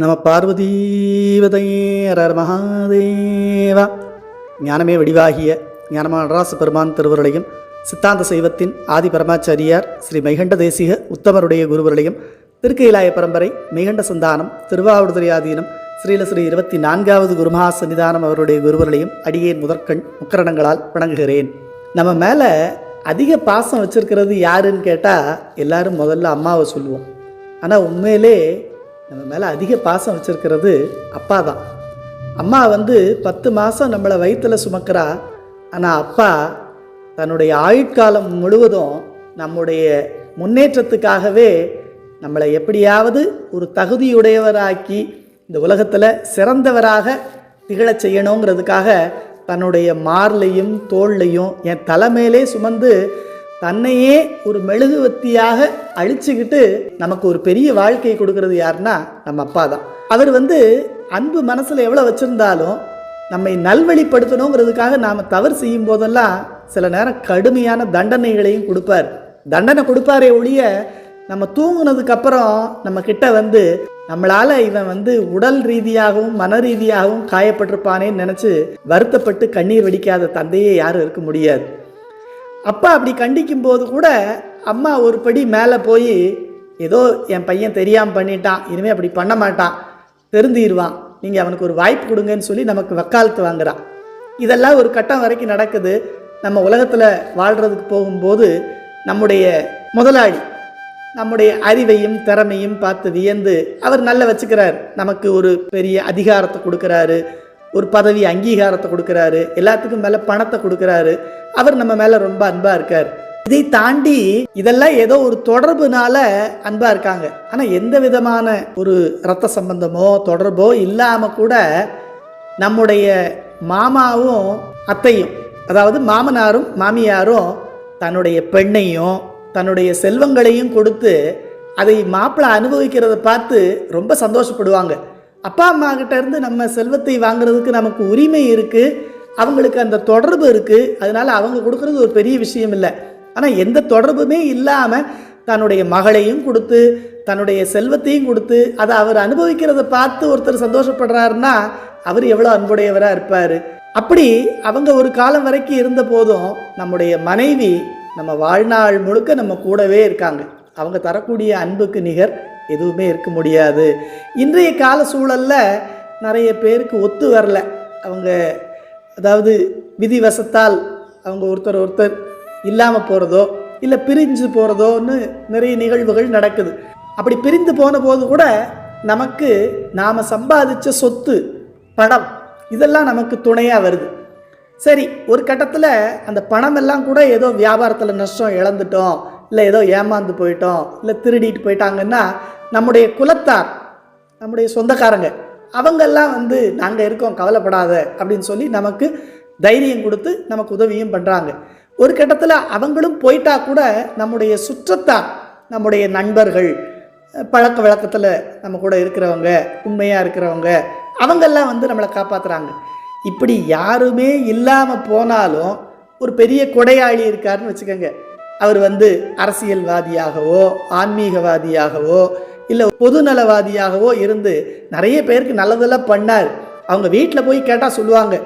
நம பார்வதீவதையரர் மகாதேவா. ஞானமே வடிவாகிய ஞானமான நடராச பெருமான் திருவருளையும் சித்தாந்த சைவத்தின் ஆதி பரமாச்சாரியார் ஸ்ரீ மைகண்ட தேசிக உத்தமருடைய குருவருளையும் திருக்கைலாய பரம்பரை மைகண்ட சந்தானம் திருவாவூர்துறையாதீனம் ஸ்ரீல ஸ்ரீ இருபத்தி நான்காவது குருமகா சன்னிதானம் அவருடைய குருவர்களையும் அடியேன் முதற்கண் முக்கரணங்களால் வணங்குகிறேன். நம்ம மேலே அதிக பாசம் வச்சிருக்கிறது யாருன்னு கேட்டால் எல்லாரும் முதல்ல அம்மாவை சொல்லுவோம். ஆனால் உண்மையிலே நம்ம மேலே அதிக பாசம் வச்சிருக்கிறது அப்பா தான் அம்மா வந்து பத்து மாதம் நம்மளை வயிற்றில் சுமக்கிறா. ஆனால் அப்பா தன்னுடைய ஆயுட்காலம் முழுவதும் நம்முடைய முன்னேற்றத்துக்காகவே நம்மளை எப்படியாவது ஒரு தகுதியுடையவராக்கி இந்த உலகத்தில் சிறந்தவராக திகழச் செய்யணுங்கிறதுக்காக தன்னுடைய மார்லையும் தோள்லையும் என் தலைமையிலே சுமந்து தன்னையே ஒரு மெழுகுவத்தியாக அழிச்சுக்கிட்டு நமக்கு ஒரு பெரிய வாழ்க்கையை கொடுக்கறது யாருன்னா நம்ம அப்பா தான். அவர் வந்து அன்பு மனசில் எவ்வளோ வச்சுருந்தாலும் நம்மை நல்வழிப்படுத்தணுங்கிறதுக்காக நாம் தவறு செய்யும் போதெல்லாம் சில நேரம் கடுமையான தண்டனைகளையும் கொடுப்பார். தண்டனை கொடுப்பாரே ஒழிய நம்ம தூங்குனதுக்கு அப்புறம் நம்ம கிட்ட வந்து நம்மளால இவன் வந்து உடல் ரீதியாகவும் மன ரீதியாகவும் காயப்பட்டிருப்பானேன்னு நினச்சி வருத்தப்பட்டு கண்ணீர் வடிக்காத தந்தையே யாரும் இருக்க முடியாது. அப்பா அப்படி கண்டிக்கும் போது கூட அம்மா ஒரு படி மேலே போய் ஏதோ என் பையன் தெரியாமல் பண்ணிட்டான் இனிமேல் அப்படி பண்ண மாட்டான் தெருந்திடுவான் நீங்கள் அவனுக்கு ஒரு வாய்ப்பு கொடுங்கன்னு சொல்லி நமக்கு வக்காலத்து வாங்குறான். இதெல்லாம் ஒரு கட்டம் வரைக்கும் நடக்குது. நம்ம உலகத்தில் வாழ்கிறதுக்கு போகும்போது நம்முடைய முதலாளி நம்முடைய அறிவையும் திறமையும் பார்த்து வியந்து அவர் நல்ல வச்சுக்கிறார். நமக்கு ஒரு பெரிய அதிகாரத்தை கொடுக்குறாரு. ஒரு பதவி அங்கீகாரத்தை கொடுக்குறாரு எல்லாத்துக்கும் மேலே பணத்தை கொடுக்குறாரு. அவர் நம்ம மேலே ரொம்ப அன்பாக இருக்கார். இதை தாண்டி இதெல்லாம் ஏதோ ஒரு தொடர்புனால அன்பாக இருக்காங்க. ஆனால் எந்த விதமான ஒரு ரத்த சம்பந்தமோ தொடர்போ இல்லாமல் கூட நம்முடைய மாமாவும் அத்தையும் அதாவது மாமனாரும் மாமியாரும் தன்னுடைய பெண்ணையும் தன்னுடைய செல்வங்களையும் கொடுத்து அதை மாப்பிள்ளை அனுபவிக்கிறத பார்த்து ரொம்ப சந்தோஷப்படுவாங்க. அப்பா அம்மா கிட்ட இருந்து நம்ம செல்வத்தை வாங்குறதுக்கு நமக்கு உரிமை இருக்குது அவங்களுக்கு அந்த தொடர்பு இருக்குது அதனால் அவங்க கொடுக்குறது ஒரு பெரிய விஷயம் இல்லை. ஆனால் எந்த தொடர்புமே இல்லாமல் தன்னுடைய மகளையும் கொடுத்து தன்னுடைய செல்வத்தையும் கொடுத்து அதை அவர் அனுபவிக்கிறத பார்த்து ஒருத்தர் சந்தோஷப்படுறாருன்னா அவர் எவ்வளோ அன்புடையவராக இருப்பார். அப்படி அவங்க ஒரு காலம் வரைக்கும் இருந்த போதும் நம்முடைய மனைவி நம்ம வாழ்நாள் முழுக்க நம்ம கூடவே இருக்காங்க. அவங்க தரக்கூடிய அன்புக்கு நிகர். எதுவுமே இருக்க முடியாது. இன்றைய கால சூழலில் நிறைய பேருக்கு ஒத்து வரல. அவங்க அதாவது விதிவசத்தால் அவங்க ஒருத்தர் ஒருத்தர் இல்லாமல் போகிறதோ இல்லை பிரிஞ்சு போகிறதோன்னு நிறைய நிகழ்வுகள் நடக்குது. அப்படி பிரிந்து போன போது கூட நமக்கு நாம் சம்பாதிச்ச சொத்து பணம் இதெல்லாம் நமக்கு துணையாக வருது. சரி ஒரு கட்டத்தில் அந்த பணம் எல்லாம் கூட ஏதோ வியாபாரத்தில் நஷ்டம் இழந்துட்டோம். இல்லை ஏதோ ஏமாந்து போயிட்டோம் இல்லை திருடிட்டு போயிட்டாங்கன்னா நம்முடைய குலத்தார் நம்முடைய சொந்தக்காரங்க அவங்கெல்லாம் வந்து நாங்கள் இருக்கோம் கவலைப்படாத அப்படின்னு சொல்லி நமக்கு தைரியம் கொடுத்து நமக்கு உதவியும் பண்ணுறாங்க ஒரு கட்டத்தில் அவங்களும் போயிட்டா கூட நம்முடைய சுற்றத்தார் நம்முடைய நண்பர்கள் பழக்க வழக்கத்தில் நம்ம கூட இருக்கிறவங்க உண்மையாக இருக்கிறவங்க அவங்கெல்லாம் வந்து நம்மளை காப்பாற்றுறாங்க இப்படி யாருமே இல்லாமல் போனாலும் ஒரு பெரிய கொடையாளி இருக்காருன்னு வச்சுக்கோங்க. அவர் வந்து அரசியல்வாதியாகவோ ஆன்மீகவாதியாகவோ இல்லை பொதுநலவாதியாகவோ இருந்து நிறைய பேருக்கு நல்லதெல்லாம் பண்ணார். அவங்க வீட்டில் போய் கேட்டால் சொல்லுவாங்க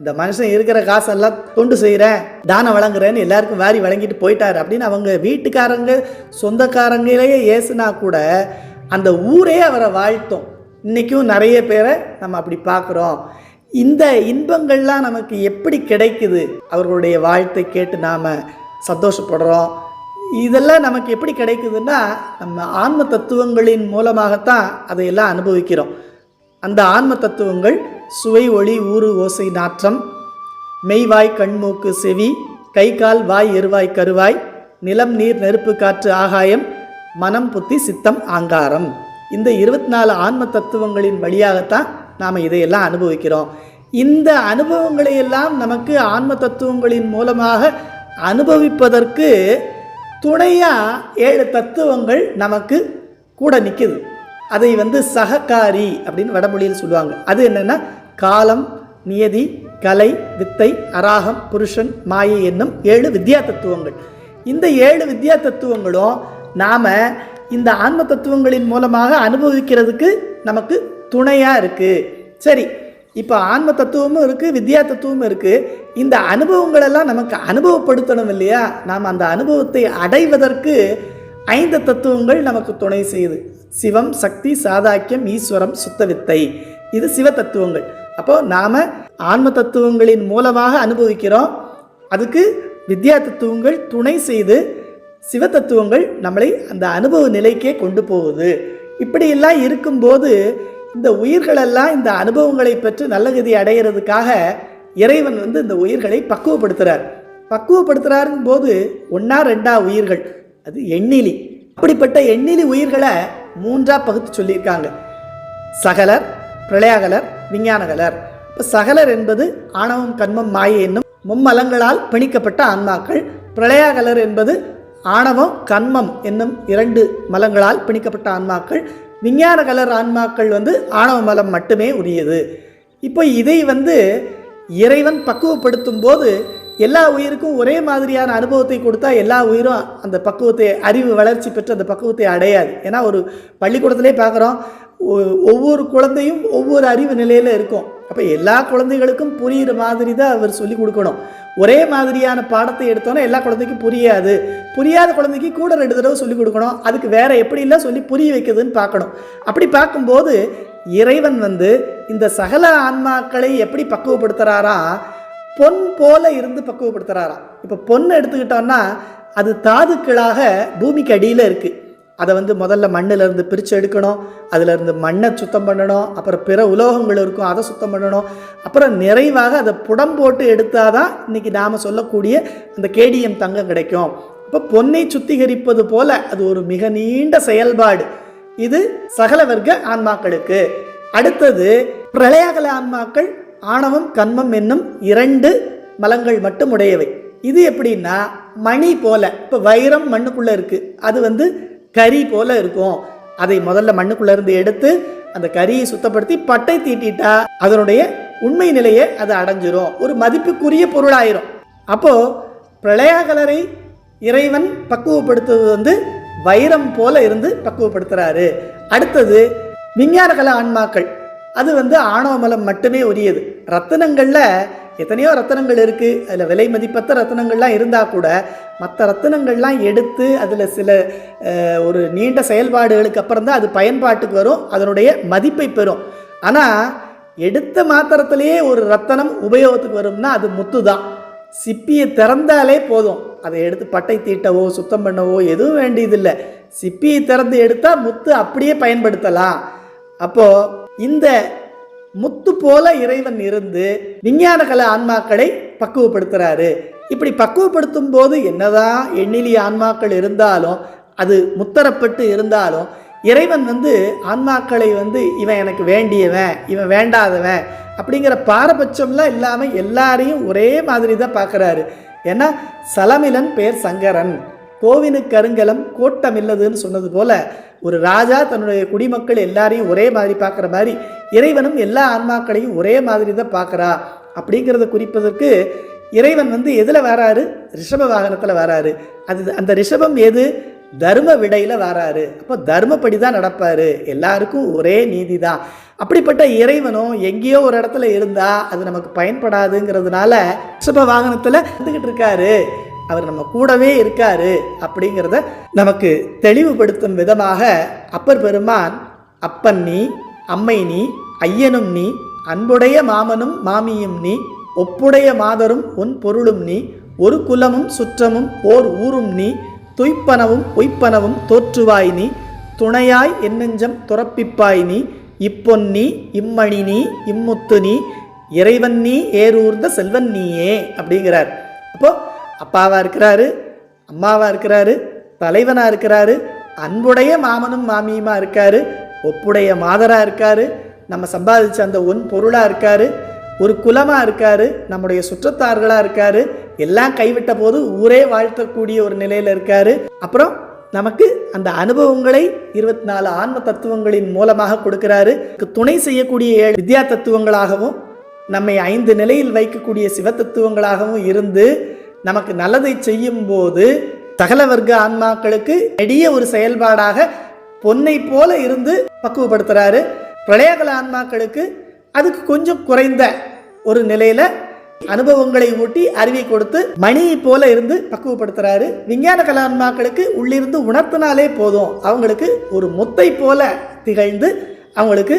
இந்த மனுஷன் இருக்கிற காசெல்லாம் தொண்டு செய்கிறேன் தானம் வழங்குறேன்னு எல்லாருக்கும் வாரி வழங்கிட்டு போயிட்டார். அப்படின்னு அவங்க வீட்டுக்காரங்க சொந்தக்காரங்களே ஏசுனா கூட அந்த ஊரே அவரை வாழ்த்தும். இன்றைக்கும் நிறைய பேரை நம்ம அப்படி பார்க்குறோம் இந்த இன்பங்கள்லாம் நமக்கு எப்படி கிடைக்குது? அவர்களுடைய வாழ்த்தை கேட்டு நாம் சந்தோஷப்படுறோம். இதெல்லாம் நமக்கு எப்படி கிடைக்குதுன்னா நம்ம ஆன்ம தத்துவங்களின் மூலமாகத்தான் அதையெல்லாம் அனுபவிக்கிறோம். அந்த ஆன்ம தத்துவங்கள் சுவை ஒளி ஊறு ஓசை நாற்றம் மெய்வாய் கண்மூக்கு செவி கை கால் வாய் எருவாய் கருவாய் நிலம் நீர் நெருப்பு காற்று ஆகாயம் மனம் புத்தி சித்தம் ஆங்காரம். இந்த இருபத்தி நாலு ஆன்ம தத்துவங்களின் வழியாகத்தான் நாம் இதையெல்லாம் அனுபவிக்கிறோம். இந்த அனுபவங்களை எல்லாம் நமக்கு ஆன்ம தத்துவங்களின் மூலமாக அனுபவிப்பதற்கு துணையாக ஏழு தத்துவங்கள் நமக்கு கூட நிற்குது அதை வந்து சககாரி அப்படின்னு வடமொழியில் சொல்லுவாங்க. அது என்னென்னா காலம் நியதி கலை வித்தை அராகம் புருஷன் மாயை என்னும் ஏழு வித்யா தத்துவங்கள். இந்த ஏழு வித்யா தத்துவங்களும் நாம் இந்த ஆன்ம தத்துவங்களின் மூலமாக அனுபவிக்கிறதுக்கு நமக்கு துணையாக இருக்குது சரி இப்போ ஆன்ம தத்துவமும் இருக்குது வித்யா தத்துவமும் இருக்குது இந்த அனுபவங்களெல்லாம் நமக்கு அனுபவப்படுத்தணும் இல்லையா? நாம் அந்த அனுபவத்தை அடைவதற்கு ஐந்து தத்துவங்கள் நமக்கு துணை செய்யுது. சிவம் சக்தி சாதாக்கியம் ஈஸ்வரம் சுத்தவித்தை. இது சிவ தத்துவங்கள். அப்போது நாம் ஆன்ம தத்துவங்களின் மூலமாக அனுபவிக்கிறோம். அதுக்கு வித்யா தத்துவங்கள் துணை செய்து சிவ தத்துவங்கள் நம்மளை அந்த அனுபவ நிலைக்கே கொண்டு போகுது. இப்படியெல்லாம் இருக்கும்போது இந்த உயிர்களெல்லாம் இந்த அனுபவங்களை பெற்று நல்ல கதி அடையிறதுக்காக இறைவன் வந்து இந்த உயிர்களை பக்குவப்படுத்துகிறார் பக்குவப்படுத்துகிறாருங்கும் போது ஒன்றா ரெண்டா உயிர்கள் அது எண்ணிலி. அப்படிப்பட்ட எண்ணிலி உயிர்களை மூன்றாக பகுத்து சொல்லியிருக்காங்க. சகலர் பிரளயாகலர் விஞ்ஞானகலர். இப்போ சகலர் என்பது ஆணவம் கண்மம் மாயை என்னும் மும்மலங்களால் பிணிக்கப்பட்ட ஆன்மாக்கள். பிரளயாகலர் என்பது ஆணவம் கண்மம் என்னும் இரண்டு மலங்களால் பிணிக்கப்பட்ட ஆன்மாக்கள். விஞ்ஞான கலர் ஆன்மாக்கள் வந்து ஆணவ மலம் மட்டுமே உரியது. இப்போ இதை வந்து இறைவன் பக்குவப்படுத்தும் போது எல்லா உயிருக்கும் ஒரே மாதிரியான அனுபவத்தை கொடுத்தா எல்லா உயிரும் அந்த பக்குவத்தை அறிவு வளர்ச்சி பெற்று அந்த பக்குவத்தை அடையாது. ஏன்னா ஒரு பள்ளிக்கூடத்திலே பார்க்குறோம் ஒ- ஒவ்வொரு குழந்தையும் ஒவ்வொரு அறிவு நிலையில் இருக்கும். அப்போ எல்லா குழந்தைகளுக்கும் புரிகிற மாதிரி தான் அவர் சொல்லி கொடுக்கணும். ஒரே மாதிரியான பாடத்தை எடுத்தோன்னா எல்லா குழந்தைக்கும் புரியாது. புரியாத குழந்தைக்கு கூட ரெண்டு தடவை சொல்லிக் கொடுக்கணும். அதுக்கு வேற எப்படிலாம் சொல்லி புரிய வைக்கிறதுன்னு பார்க்கணும். அப்படி பார்க்கும்போது இறைவன் வந்து இந்த சகல ஆன்மாக்களை எப்படி பக்குவப்படுத்துகிறாரா பொன் போல இருந்து பக்குவப்படுத்துகிறாராம் இப்போ பொண்ணு எடுத்துக்கிட்டோன்னா அது தாதுக்களாக பூமிக்கு அடியில் இருக்குது அதை வந்து முதல்ல மண்ணிலேருந்து பிரித்து எடுக்கணும் அதிலேருந்து மண்ணை சுத்தம் பண்ணணும் அப்புறம் பிற உலோகங்கள் இருக்கும் அதை சுத்தம் பண்ணணும். அப்புறம் நிறைவாக அதை புடம் போட்டு எடுத்தால் தான் இன்னைக்கு நாம் சொல்லக்கூடிய அந்த கேடிஎம் தங்கம் கிடைக்கும். இப்போ பொன்னை சுத்திகரிப்பது போல் அது ஒரு மிக நீண்ட செயல்பாடு. இது சகல வர்க்க ஆன்மாக்களுக்கு. அடுத்தது பிரளயகல ஆன்மாக்கள் ஆணவம் கண்மம் என்னும் இரண்டு மலங்கள் மட்டும் உடையவை. இது எப்படின்னா மணி போல. இப்போ வைரம் மண்ணுக்குள்ளே இருக்குது அது வந்து கறி போல இருக்கும். அதை முதல்ல மண்ணுக்குள்ள இருந்து எடுத்து அந்த கரியை சுத்தப்படுத்தி பட்டை தீட்டிட்டா அதனுடைய உண்மை நிலையை அது அடைஞ்சிரும். ஒரு மதிப்புக்குரிய பொருளாயிரும். அப்போ பிரளயாகலரை இறைவன் பக்குவப்படுத்துவது வந்து வைரம் போல இருந்து பக்குவப்படுத்துறாரு. அடுத்தது விஞ்ஞானகல ஆன்மாக்கள். அது வந்து ஆணவமலம் மட்டுமே உரியது. ரத்தினங்களில் எத்தனையோ ரத்தினங்கள் இருக்குது அதில் விலை மதிப்பற்ற ரத்தினங்கள்லாம் இருந்தால் கூட மற்ற ரத்தனங்கள்லாம் எடுத்து அதில் சில ஒரு நீண்ட செயல்பாடுகளுக்கு அப்புறம் தான் அது பயன்பாட்டுக்கு வரும் அதனுடைய மதிப்பை பெறும். ஆனால் எடுத்த மாத்திரத்திலேயே ஒரு ரத்தனம் உபயோகத்துக்கு வரும்னா அது முத்து தான் சிப்பியை திறந்தாலே போதும். அதை எடுத்து பட்டை தீட்டவோ சுத்தம் பண்ணவோ எதுவும் வேண்டியதில்லை. சிப்பியை திறந்து எடுத்தால் முத்து அப்படியே பயன்படுத்தலாம். அப்போது இந்த முத்து போல இறைவன் இருந்து விஞ்ஞான கல ஆன்மாக்களை பக்குவப்படுத்துகிறாரு இப்படி பக்குவப்படுத்தும் போது என்னதான் எண்ணிலி ஆன்மாக்கள் இருந்தாலும் அது முத்தரப்பட்டு இருந்தாலும் இறைவன் வந்து ஆன்மாக்களை வந்து இவன் எனக்கு வேண்டியவன் இவன் வேண்டாதவன் அப்படிங்கிற பாரபட்சம்லாம் இல்லாமல் எல்லாரையும் ஒரே மாதிரி தான் பார்க்குறாரு. ஏன்னா சலமிலன் பேர் சங்கரன். கோவினுக்கு கருங்கலம் கோட்டம் இல்லதுன்னு சொன்னது போல ஒரு ராஜா தன்னுடைய குடிமக்கள் எல்லாரையும் ஒரே மாதிரி பார்க்குற மாதிரி இறைவனும் எல்லா ஆன்மாக்களையும் ஒரே மாதிரி தான் பார்க்குறா அப்படிங்கிறத குறிப்பதற்கு இறைவன் வந்து எதில் வராரு? ரிஷப வாகனத்தில் வராரு. அது அந்த ரிஷபம் எது? தர்ம விடையில் வராரு. அப்போ தர்மப்படி தான் நடப்பார். எல்லாருக்கும் ஒரே நீதி தான் அப்படிப்பட்ட இறைவனும் எங்கேயோ ஒரு இடத்துல இருந்தால் அது நமக்கு பயன்படாதுங்கிறதுனால ரிஷப வாகனத்தில் இருந்துக்கிட்டு இருக்காரு. அவர் நம்ம கூடவே இருக்காரு அப்படிங்கிறத நமக்கு தெளிவுபடுத்தும் விதமாக அப்பர் பெருமான் அப்பன் நீ அம்மை நீ ஐயனும் நீ அன்புடைய மாமனும் மாமியும் நீ ஒப்புடைய மாதரும் உன் பொருளும் நீ ஒரு குலமும் சுற்றமும் ஓர் ஊரும் நீ துய்ப்பனவும் பொய்ப்பனவும் தோற்றுவாய் நீ துணையாய் என்னெஞ்சம் துறப்பிப்பாய் நீ இப்பொன் நீ இம்மணி நீ இம்முத்து நீ இறைவன் நீ ஏரூர்ந்த செல்வன் நீயே அப்படிங்கிறார். அப்போ அப்பாவாக இருக்கிறாரு அம்மாவாக இருக்கிறாரு தலைவனாக இருக்கிறாரு அன்புடைய மாமனும் மாமியுமா இருக்காரு ஒப்புடைய மாதராக இருக்காரு நம்ம சம்பாதிச்ச அந்த ஒன் பொருளாக இருக்காரு ஒரு குலமாக இருக்கார் நம்முடைய சுற்றத்தார்களாக இருக்கார் எல்லாம் கைவிட்ட போது ஊரே வாழ்த்தக்கூடிய ஒரு நிலையில் இருக்கார். அப்புறம் நமக்கு அந்த அனுபவங்களை இருபத்தி நாலு ஆன்ம தத்துவங்களின் மூலமாக கொடுக்கிறாரு. துணை செய்யக்கூடிய வித்யா தத்துவங்களாகவும் நம்மை ஐந்து நிலையில் வைக்கக்கூடிய சிவ தத்துவங்களாகவும் இருந்து நமக்கு நல்லதை செய்யும் போது சகல வர்க்க ஆன்மாக்களுக்கு நெடிய ஒரு செயல்பாடாக பொன்னை போல இருந்து பக்குவப்படுத்துகிறாரு பிரளயகல ஆன்மாக்களுக்கு அதுக்கு கொஞ்சம் குறைந்த ஒரு நிலையில அனுபவங்களை ஊட்டி அறிவை கொடுத்து மணியை போல இருந்து பக்குவப்படுத்துறாரு. விஞ்ஞான கலான்மாக்களுக்கு உள்ளிருந்து உணர்த்தினாலே போதும். அவங்களுக்கு ஒரு முத்தை போல திகழ்ந்து அவங்களுக்கு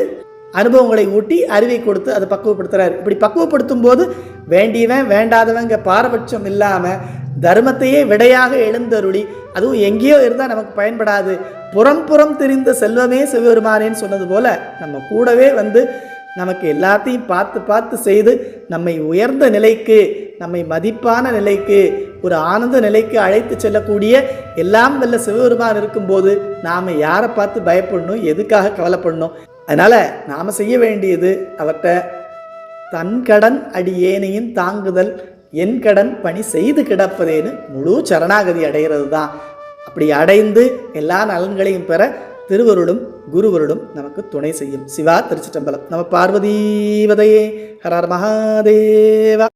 அனுபவங்களை ஊட்டி அறிவை கொடுத்து அதை பக்குவப்படுத்துறாரு. இப்படி பக்குவப்படுத்தும் போது வேண்டியவன் வேண்டாதவங்க பாரபட்சம் இல்லாமல் தர்மத்தையே விடையாக எழுந்தருளி அதுவும் எங்கேயோ இருந்தால் நமக்கு பயன்படாது. புறம் புறம் தெரிந்த செல்வமே சிவபெருமானேன்னு சொன்னது போல நம்ம கூடவே வந்து நமக்கு எல்லாத்தையும் பார்த்து பார்த்து செய்து நம்மை உயர்ந்த நிலைக்கு நம்மை மதிப்பான நிலைக்கு ஒரு ஆனந்த நிலைக்கு அழைத்து செல்லக்கூடிய எல்லாம் வல்ல சிவபெருமான் இருக்கும்போது நாம் யாரை பார்த்து பயப்படணும் எதுக்காக கவலைப்படணும்? அதனால் நாம் செய்ய வேண்டியது அவர்கிட்ட தன் கடன் அடியேனையும் தாங்குதல் என் கடன் பணி செய்து கிடப்பதேன்னு முழு சரணாகதி அடைகிறது தான் அப்படி அடைந்து எல்லா நலன்களையும் பெற திருவருளும் குருவருளும் நமக்கு துணை செய்யும். சிவா திருச்சிட்டம்பலம் நம்ம பார்வதீவதையே. ஹரார் மகாதேவா.